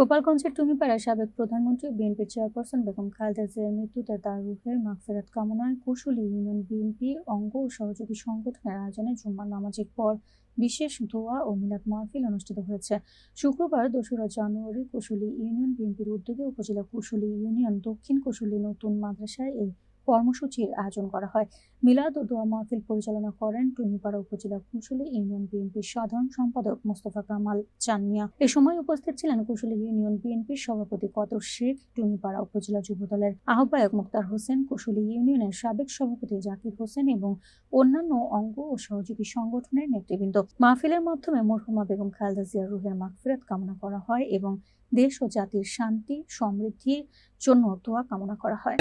গোপালগঞ্জের টুঙ্গিপাড়ায় সাবেক প্রধানমন্ত্রী বিএনপি চেয়ারপারসন বেগম খালেদা জিয়ার মৃত্যুতে তার রুহের মাগফেরাত কামনায় কুশুলী ইউনিয়ন বিএনপি অঙ্গ ও সহযোগী সংগঠনের আয়োজনে জুম্মার নামাজের পর বিশেষ দোয়া ও মিলাদ মাহফিল অনুষ্ঠিত হয়েছে। শুক্রবার দোসরা জানুয়ারি কুশুলী ইউনিয়ন বিএনপির উদ্যোগে উপজেলা কুশুলী ইউনিয়ন দক্ষিণ কুশুলী নতুন মাদ্রাসায় এই কর্মসূচির আয়োজন করা হয়। মিলাদ ও দোয়া মাহফিল পরিচালনা করেন টুঙ্গিপাড়া উপজেলা কুশুলী ইউনিয়ন বিএনপির সাধারণ সম্পাদক মোস্তফা কামাল চানমিয়া। এ সময় উপস্থিত ছিলেন কুশুলী ইউনিয়ন বিএনপির সভাপতি কদর শেখ টুঙ্গিপাড়া উপজেলা যুবদলের আহ্বায়ক মুক্তার হোসেন, কুশুলী ইউনিয়নের সাবেক সভাপতি জাকির হোসেন এবং অন্যান্য অঙ্গ ও সহযোগী সংগঠনের নেতৃবৃন্দ। মাহফিলের মাধ্যমে মরহুমা বেগম খালেদা জিয়ার রুহের মাগফিরাত কামনা করা হয় এবং দেশ ও জাতির শান্তি, সমৃদ্ধির জন্য দোয়া কামনা করা হয়।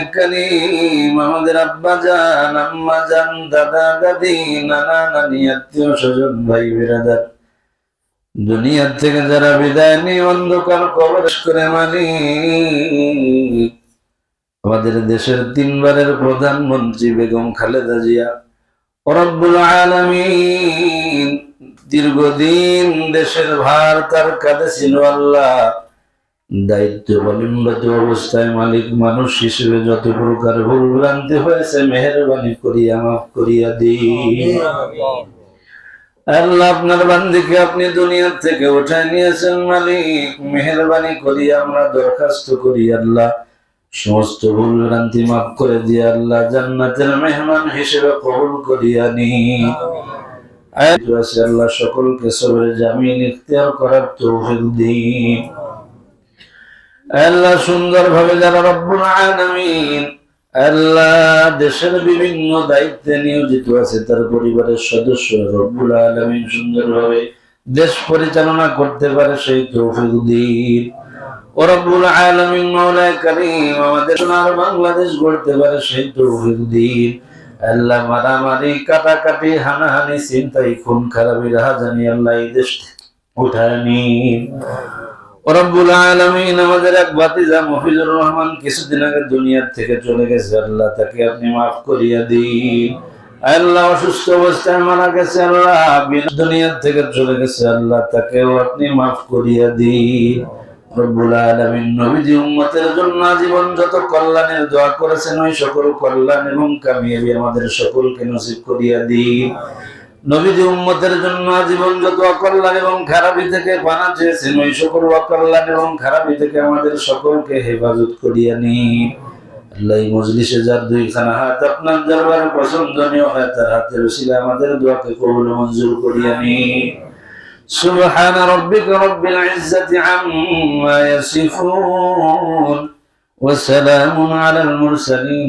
আমাদের আব্বা জান, আম্মা জান, দাদা, দাদি, নানা, নানি, আত্মীয় স্বজন, ভাই, বিরাদার। দুনিয়ার থেকে যারা বিদায় নিয়ে অন্ধকার কবর করে মানি আমাদের দেশের তিনবারের প্রধানমন্ত্রী বেগম খালেদা জিয়া রব্বুল আলামিন, দীর্ঘদিন দেশের ভার তার কাঁধে ছিল আল্লাহ। দায়িত্ব বলিম্বত অবস্থায় মালিক মানুষ হিসেবে যত প্রকার ভুল ভ্রান্তি হয়েছে, মেহরবানি করিয়া মাফ করিয়া দিই। আল্লাহ আপনার বান্দিকে আপনি দুনিয়ার থেকে উঠায় নিয়েছেন মালিক। মেহরবানি করিয়া আমরা দরখাস্ত করি আল্লাহ। সমস্ত ভুল ভ্রান্তি মাফ করে দিয়ে আল্লাহ জান্নাতের মেহমান হিসেবে কবুল করিয়া নি আল্লাহ সকলকে সবের জামিন ইখতিয়ার করার তৌফিক দিন আল্লাহ সুন্দর ভাবে যারা রব্বুল আলামিন আল্লাহ দেশের বিভিন্ন দায়িত্বে নিয়োজিত আছে, তার পরিবারের সদস্য রব্বুল আলামিন সুন্দর ভাবে দেশ পরিচালনা করতে পারে, সেই তৌফিক দিন। ও রব্বুল আলামিন মাওলানা কারীম, আমাদের সোনার বাংলাদেশ গড়তে পারে, সেই তৌফিক দিন। আল্লাহ মারামারি, কাটাকাটি, হানাহানি চিন্তাই খুন খারাপি রাহাজানি আল্লাহ এই দেশ উঠায় নিন। রব্বুল আলামিন আমাদের এক ভাতিজা মফিজুর রহমান কিছুদিন আগে দুনিয়ার থেকে চলে গেছে। আল্লাহ তাকে আপনি মাফ করিয়া দিন। আল্লাহ অসুস্থ অবস্থায় মারা গেছে। আল্লাহ দুনিয়ার থেকে চলে গেছে। আল্লাহ তাকেও আপনি মাফ করিয়া দিন। রব্বুল আলামিন নবীজি উম্মতের জন্য জীবন যত কল্যাণের দোয়া করেছেন, ওই সকল কল্যাণ এবং কামিয়াবি আমাদের সকলকে নসিব করিয়া দিন। নবীজি উম্মতের জন্য জীবন যত অকল্যাণ এবং খারাপি থেকে পানা চেয়েছেন ওই সকল অকল্যাণ এবং খারাপি থেকে আমাদের সকলকে হেফাজত করিয়া নি আল্লাহ এই মজলিসে যার দুইখানা হাত আপনার দরবারে পছন্দনীয় হয় তার হাতের উসিলে আমাদের দোয়াকে কবুল মঞ্জুর করিয়া নি سبحان ربك رب العزة عما يصفون وسلام على المرسلين